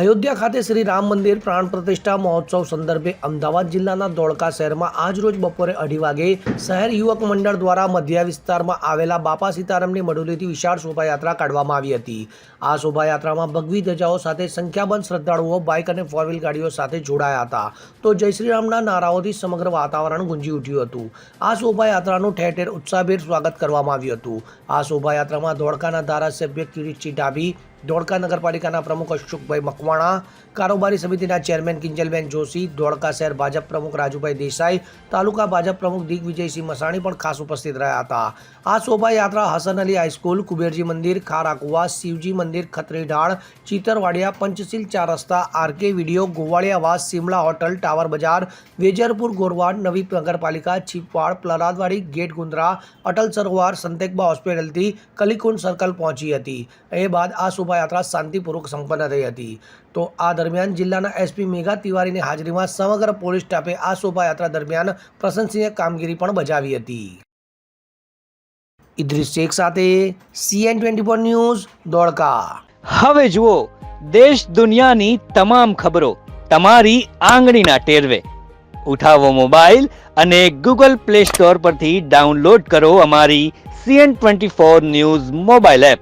અયોધ્યા ખાતે શ્રી રામ મંદિર પ્રાણ પ્રતિષ્ઠા મહોત્સવ સંદર્ભે અમદાવાદ જિલ્લાના ધોળકા શહેરમાં આજ રોજ બપોરે અઢી વાગે શહેર યુવક મંડળ દ્વારા મધ્યા વિસ્તારમાં આવેલા બાપા સીતારામની મડુલીથી વિશાળ શોભાયાત્રા કાઢવામાં આવી હતી. આ શોભાયાત્રામાં ભગવી ધજાઓ સાથે સંખ્યાબંધ શ્રદ્ધાળુઓ, બાઇક અને ફોર વ્હીલ ગાડીઓ સાથે જોડાયા હતા. તો જય શ્રી રામના નારાઓથી સમગ્ર વાતાવરણ ગુંજી ઉઠ્યું હતું. આ શોભાયાત્રાનું ઠેર ઠેર ઉત્સાહભેર સ્વાગત કરવામાં આવ્યું હતું. આ શોભાયાત્રામાં ધોળકાના ધારાસભ્ય કિરીટસિંહ ડાભી ધોળકા નગરપાલિકાના પ્રમુખ અશોકભાઈ મકવાણા કારોબારી સમિતિના ચેરમેન કિંજલબેન જોશી ધોળકા શહેર ભાજપ પ્રમુખ રાજુભાઈ દેસાઈ તાલુકા ભાજપ પ્રમુખ દિગ્વિજયસિંહ મસાણી પણ ખાસ ઉપસ્થિત રહ્યા હતા આ શોભાયાત્રા હસન અલી હાઈસ્કૂલ કુબેરજી મંદિર ખારાકુવા શિવજી મંદિર ખત્રી ઢાળ ચિતરવાડિયા પંચશીલ ચાર રસ્તા RK video ગોવાળિયાવાસ Shimla hotel tower બજાર વેજરપુર ગોરવાડ નવી નગરપાલિકા છીપવાડ પ્લરાદવાડી ગેટ ગુંદ્રા અટલ સરોવર સંતેકબા હોસ્પિટલથી કલીકુંડ સર્કલ પહોંચી હતી એ બાદ આ શોભાયાત્રા શાંતિપૂર્વક સંપન્ન થઈ હતી. તો આ દરમિયાન જિલ્લાના એસપી મેઘા તિવારીની હાજરીમાં સમગ્ર પોલીસ સ્ટાફે આ શોભાયાત્રા દરમિયાન પ્રશંસનીય કામગીરી પણ બજાવી હતી. ઇદ્રિસ શેખ સાથે સીએન ટ્વેન્ટી ન્યૂઝ, દોડકા. હવે જુઓ, દેશ દુનિયાની તમામ ખબરો તમારી આંગળીના ટેરવે. ઉઠાવો મોબાઈલ અને ગૂગલ પ્લે સ્ટોર પરથી ડાઉનલોડ કરો અમારી CN twenty four news mobile app.